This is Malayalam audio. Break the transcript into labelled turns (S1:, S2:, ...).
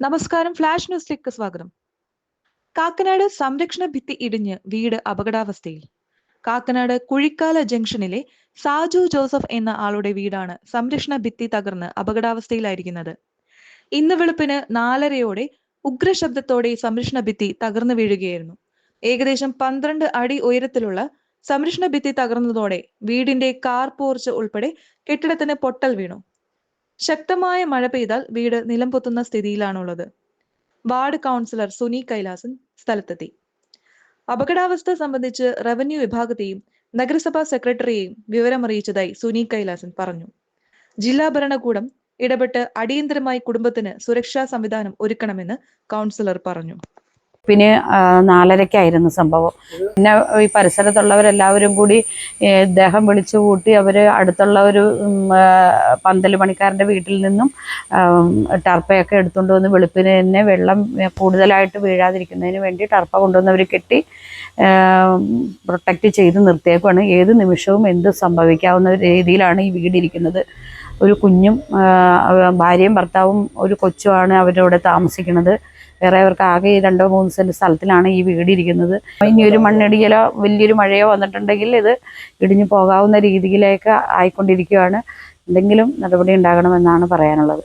S1: നമസ്കാരം ഫ്ലാഷ് ന്യൂസിലേക്ക് സ്വാഗതം. കാക്കനാട് സംരക്ഷണ ഭിത്തി ഇടിഞ്ഞ് വീട് അപകടാവസ്ഥയിൽ. കാക്കനാട് കുഴിക്കാല ജംഗ്ഷനിലെ സാജു ജോസഫ് എന്ന ആളുടെ വീടാണ് സംരക്ഷണ ഭിത്തി തകർന്ന് അപകടാവസ്ഥയിലായിരിക്കുന്നത്. ഇന്ന് വെളുപ്പിന് നാലരയോടെ ഉഗ്രശബ്ദത്തോടെ സംരക്ഷണ ഭിത്തി തകർന്നു വീഴുകയായിരുന്നു. ഏകദേശം പന്ത്രണ്ട് അടി ഉയരത്തിലുള്ള സംരക്ഷണ ഭിത്തി തകർന്നതോടെ വീടിന്റെ കാർ പോർച്ച് ഉൾപ്പെടെ കെട്ടിടത്തിന് പൊട്ടൽ വീണു. ശക്തമായ മഴ പെയ്താൽ വീട് നിലംപൊത്തുന്ന സ്ഥിതിയിലാണുള്ളത്. വാർഡ് കൗൺസിലർ സുനി കൈലാസൻ സ്ഥലത്തെത്തി. അപകടാവസ്ഥ സംബന്ധിച്ച് റവന്യൂ വിഭാഗത്തെയും നഗരസഭാ സെക്രട്ടറിയെയും വിവരമറിയിച്ചതായി സുനി കൈലാസൻ പറഞ്ഞു. ജില്ലാ ഭരണകൂടം ഇടപെട്ട് അടിയന്തരമായി കുടുംബത്തിന് സുരക്ഷാ സംവിധാനം ഒരുക്കണമെന്ന് കൗൺസിലർ പറഞ്ഞു.
S2: പിന്നെ നാലരക്കായിരുന്നു സംഭവം. പിന്നെ ഈ പരിസരത്തുള്ളവരെല്ലാവരും കൂടി ദേഹം വിളിച്ചു കൂട്ടി അവർ അടുത്തുള്ള ഒരു പന്തൽ പണിക്കാരന്റെ വീട്ടിൽ നിന്നും ടർപ്പയൊക്കെ എടുത്തുകൊണ്ട് വന്ന് വെളുപ്പിന് തന്നെ വെള്ളം കൂടുതലായിട്ട് വീഴാതിരിക്കുന്നതിന് വേണ്ടി ടർപ്പ കൊണ്ടുവന്നവർ കെട്ടി പ്രൊട്ടക്റ്റ് ചെയ്ത് നിർത്തിയേക്കുവാണ്. ഏത് നിമിഷവും എന്ത് സംഭവിക്കാവുന്ന രീതിയിലാണ് ഈ വീടിരിക്കുന്നത്. ഒരു കുഞ്ഞും ഭാര്യയും ഭർത്താവും ഒരു കൊച്ചുമാണ് അവരുടെ താമസിക്കുന്നത്. വേറെ അവർക്ക് ആകെ രണ്ടോ മൂന്ന് സെന്റ് സ്ഥലത്തിലാണ് ഈ വീട് ഇരിക്കുന്നത്. ഇനി ഒരു മണ്ണിടിയലോ വലിയൊരു മഴയോ വന്നിട്ടുണ്ടെങ്കിൽ ഇത് ഇടിഞ്ഞു പോകാവുന്ന രീതിയിലേക്ക് ആയിക്കൊണ്ടിരിക്കുകയാണ്. എന്തെങ്കിലും നടപടി ഉണ്ടാകണമെന്നാണ് പറയാനുള്ളത്.